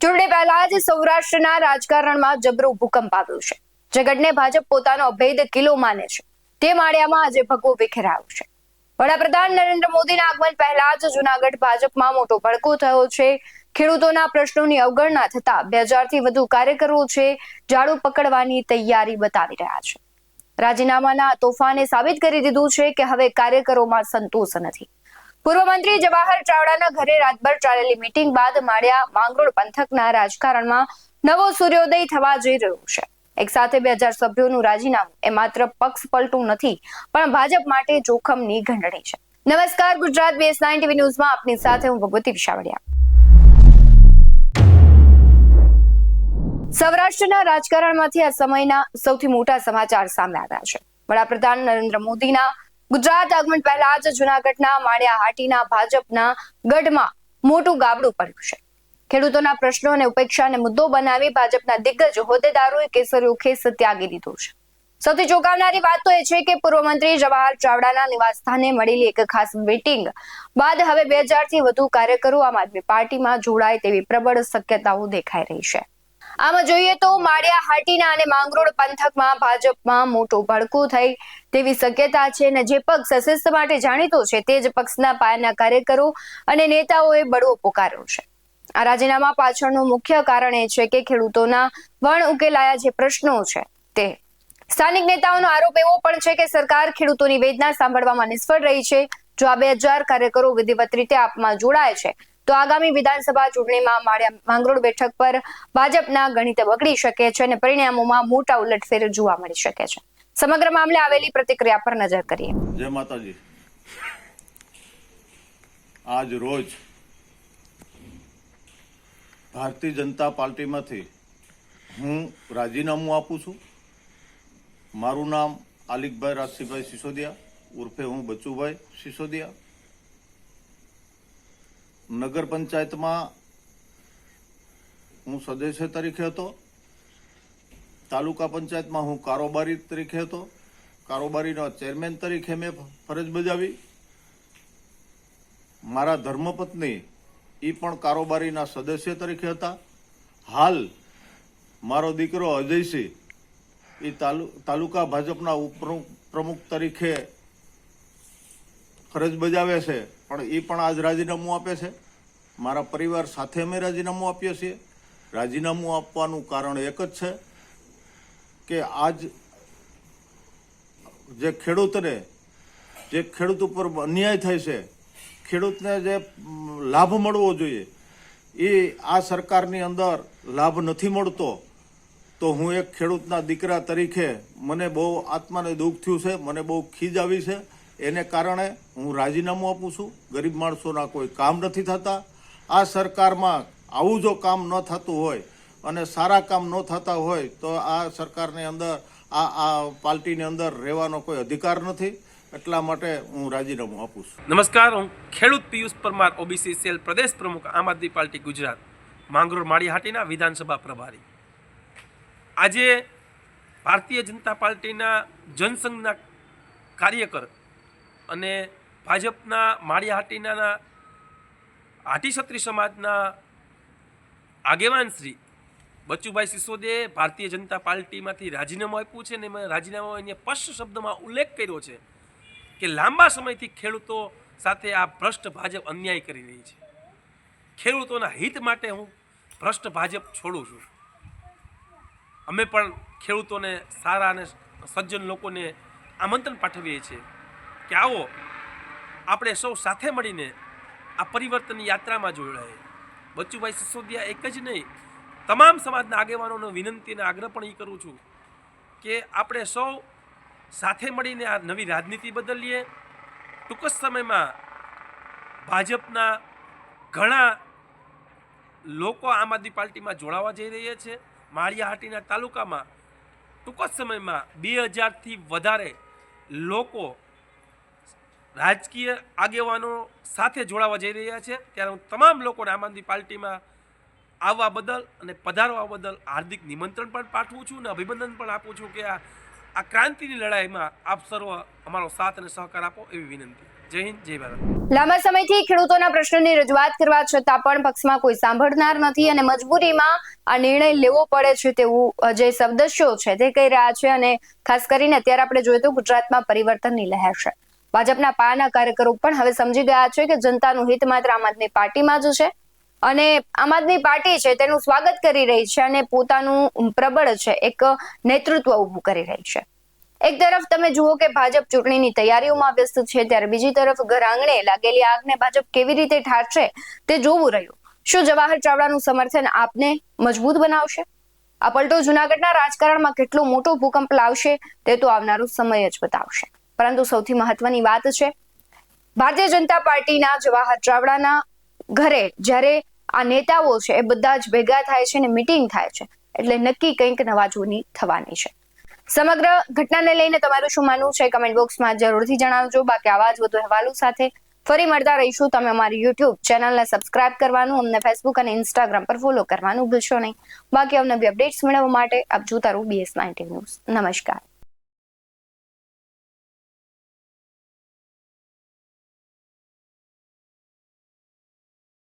ચૂંટણી પહેલા જ સૌરાષ્ટ્રના રાજકારણમાં જબરો ભૂકંપ આવ્યો છે. જગતને ભાજપ પોતાનો અભેદ કિલ્લો માને છે. તે માળિયામાં આજે ભગવો વિખેરાયો છે. વડાપ્રધાન નરેન્દ્ર મોદીના આગમન પહેલા જ જુનાગઢ ભાજપમાં મોટો ભડકો થયો છે. ખેડૂતોના પ્રશ્નોની અવગણના થતા બે હજારથી વધુ કાર્યકરો છે, ઝાડુ પકડવાની તૈયારી બતાવી રહ્યા છે. રાજીનામાના તોફાને સાબિત કરી દીધું છે કે હવે કાર્યકરોમાં સંતોષ નથી. પૂર્વ મંત્રી જવાહર ચાવડાના ઘરે રાતભર ચાલેલી મીટિંગ બાદ માળિયા માંગરોળ પંથકના રાજકારણમાં નવો સૂર્યોદય થવા જઈ રહ્યો છે. એક સાથે બે હજાર સભ્યોનું રાજીનામું એ માત્ર પક્ષ પલટું નથી, પણ ભાજપ માટે જોખમની ઘંટડી છે. નમસ્કાર, ગુજરાત બેસ નાઇન ટીવી ન્યૂઝમાં આપની સાથે હું ભગવતી વિશાવડિયા. સૌરાષ્ટ્રના રાજકારણમાંથી આ સમયના સૌથી મોટા સમાચાર સામે આવ્યા છે. વડાપ્રધાન નરેન્દ્ર મોદીના ગુજરાત આગમન પહેલા જ જુનાગઢના માળિયા હાટીના ભાજપના ગઢમાં મોટું ગાબડું પડ્યું છે. ખેડૂતોના પ્રશ્નો અને ઉપેક્ષાને મુદ્દો બનાવી ભાજપના દિગ્ગજ હોદ્દેદારોએ કેસરીઓ ખેસ ત્યાગી દીધો છે. સૌથી ચોંકાવનારી વાત તો એ છે કે પૂર્વ મંત્રી જવાહર ચાવડાના નિવાસસ્થાને મળેલી એક ખાસ મીટિંગ બાદ હવે બે હજારથી વધુ કાર્યકરો આમ આદમી પાર્ટીમાં જોડાય તેવી પ્રબળ શક્યતાઓ દેખાઈ રહી છે. આમાં જોઈએ તો માળિયા હાટીના અને માંગરોળ પંથકમાં ભાજપમાં મોટો ભડકો થઈ તેવી શક્યતા છે અને જે પક્ષ શિસ્ત માટે જાણીતો છે તે જ પક્ષના પાયાના કાર્યકરો અને નેતાઓએ બળવો પોકાર્યો છે. આ રાજીનામા પાછળનું મુખ્ય કારણ એ છે કે ખેડૂતોના વણ ઉકેલાયા જે પ્રશ્નો છે તે. સ્થાનિક નેતાઓનો આરોપ એવો પણ છે કે સરકાર ખેડૂતોની વેદના સાંભળવામાં નિષ્ફળ રહી છે. જો આ બે હજાર કાર્યકરો વિધિવત રીતે આપમાં જોડાય છે તો આગામી વિધાનસભા ચૂંટણીમાં માંગરોળ બેઠક પર ભાજપના ગણિત બગડી શકે છે અને પરિણામોમાં મોટા ઉલટફેર જોવા મળી શકે છે. સમગ્ર મામલે આવેલી પ્રતિક્રિયા પર નજર કરીએ. જય માતાજી. આજ રોજ ભારતીય જનતા પાર્ટીમાંથી હું રાજીનામું આપું છું. મારું નામ આલિકભાઈ રાજસીભાઈ સિસોદિયા ઉર્ફે હું બચુભાઈ સિસોદિયા. નગર પંચાયતમાં હું સદસ્ય તરીકે હતો. તાલુકા પંચાયતમાં હું કારોબારી તરીકે હતો. કારોબારીનો ચેરમેન તરીકે મેં ફરજ બજાવી. મારા ધર્મપત્ની એ પણ કારોબારીના સદસ્ય તરીકે હતા. હાલ મારો દીકરો અજયસિંહ એ તાલુ, તાલુકા ભાજપના ઉપ પ્રમુખ તરીકે ફરજ બજાવે છે. પણ એ પણ આજ રાજીનામું આપે છે. મારા પરિવાર સાથે અમે રાજીનામું આપીએ છીએ. રાજીનામું આપવાનું કારણ એક જ છે કે આજ જે ખેડૂતને, જે ખેડૂત ઉપર અન્યાય થાય છે, ખેડૂતને જે લાભ મળવો જોઈએ, એ આ સરકારની અંદર લાભ નથી મળતો, તો હું એક ખેડૂતના દીકરા તરીકે મને બહુ આત્માને દુઃખ થયું છે, મને બહુ ખીજ આવી છે. એને કારણે હું રાજીનામું આપું છું. ગરીબ માણસોના કોઈ કામ નથી થતા. આ સરકારમાં આવું જો કામ ન થતું હોય અને સારા કામ ન થતા હોય તો આ સરકારની અંદર, આ આ પાર્ટીની અંદર રહેવાનો કોઈ અધિકાર નથી. એટલા માટે હું રાજીનામું આપું છું. નમસ્કાર, હું ખેડૂત પિયુષ પરમાર ઓબીસી સેલ પ્રદેશ પ્રમુખ, આમ આદમી પાર્ટી ગુજરાત, માંગરોળ માળીહાટીના વિધાનસભા પ્રભારી. આજે ભારતીય જનતા પાર્ટીના જનસંઘના કાર્યકર અને ભાજપના માળીહાટીના હાટી ક્ષત્રિય સમાજના આગેવાન શ્રી બચુભાઈ સિસોદે ભારતીય જનતા પાર્ટીમાંથી રાજીનામું આપ્યું છે ને એમાં રાજીનામામાં એને સ્પષ્ટ શબ્દમાં ઉલ્લેખ કર્યો છે કે લાંબા સમયથી ખેડૂતો સાથે આ ભ્રષ્ટ ભાજપ અન્યાય કરી રહી છે. ખેડૂતોના હિત માટે હું ભ્રષ્ટ ભાજપ છોડું છું. અમે પણ ખેડૂતોને સારા અને સજ્જન લોકોને આમંત્રણ પાઠવીએ છીએ. કે આવો, આપણે સૌ સાથે મળીને આ પરિવર્તનની યાત્રામાં જોડાઈએ. બચ્ચુભાઈ સિસોદિયા એક જ નહીં, તમામ સમાજના આગેવાનોનો વિનંતી અને આગ્રહ પણ એ કરું છું કે આપણે સૌ સાથે મળીને આ નવી રાજનીતિ બદલીએ. ટૂંક જ સમયમાં ભાજપના ઘણા લોકો આમ આદમી પાર્ટીમાં જોડાવા જઈ રહ્યા છે. માળિયાહાટીના તાલુકામાં ટૂંક જ સમયમાં બે હજારથી વધારે લોકો રાજકીય આગેવાનો સાથે જોડાવા જઈ રહ્યા છે. ત્યારે હું તમામ લોકોને આમ આદમી પાર્ટીમાં આવવા બદલ અને પધારવા બદલ હાર્દિક નિમંત્રણ પણ પાઠવું છું અને અભિનંદન પણ આપું છું કે આ આ ક્રાંતિની લડાઈમાં આપ સર્વ અમારો સાથ અને સહકાર આપો એવી વિનંતી. જય હિન્દ, જય ભારત. લાંબા સમયથી ખેડૂતોના પ્રશ્નોની રજૂઆત કરવા છતાં પણ પક્ષમાં કોઈ સાંભળનાર નથી અને મજબૂરીમાં આ નિર્ણય લેવો પડે છે તેવું જે સદસ્યો છે તે કહી રહ્યા છે અને ખાસ કરીને અત્યારે આપણે જોઈએ તો ગુજરાતમાં પરિવર્તનની લહેર છે. ભાજપના પાના કાર્યકરો પણ હવે સમજી ગયા છે કે જનતાનું હિત માત્ર આમ આદમી પાર્ટીમાં જ છે. અને આમ આદમી પાર્ટી છે તેનું સ્વાગત કરી રહી છે અને પોતાનું પ્રબળ છે, એક નેતૃત્વ ઊભું કરી રહી છે. એક તરફ તમે જુઓ કે ભાજપ ચૂંટણીની તૈયારીઓમાં વ્યસ્ત છે, ત્યારે બીજી તરફ ઘર આંગણે લાગેલી આગને ભાજપ કેવી રીતે ઠારશે તે જોવું રહ્યું. શું જવાહર ચાવડાનું સમર્થન આપને મજબૂત બનાવશે? આ પલટો જુનાગઢના રાજકારણમાં કેટલો મોટો ભૂકંપ લાવશે તે તો આવનારો સમય જ બતાવશે. પરંતુ સૌથી મહત્વની વાત છે. ભારતીય જનતા પાર્ટીના જવાહર ચાવડાના ઘરે જ્યારે આ નેતાઓ છે એ બધા જ ભેગા થાય છે અને મિટિંગ થાય છે. એટલે નક્કી કંઈક નવા જૂની થવાની છે. સમગ્ર ઘટનાને લઈને તમારું શું માનવું છે? કમેન્ટ બોક્સમાં જરૂરથી જણાવજો. બાકી આવા જ વધુ અહેવાલો સાથે ફરી મળતા રહીશું. તમે અમારી યુટ્યુબ ચેનલને સબસ્ક્રાઇબ કરવાનું, અમને ફેસબુક અને ઇન્સ્ટાગ્રામ પર ફોલો કરવાનું ભૂલશો નહીં. બાકી અવનવી અપડેટ્સ મેળવવા માટે આપ જોતા રહો બીએસ નાઇન્ટી ન્યૂઝ નમસ્કાર.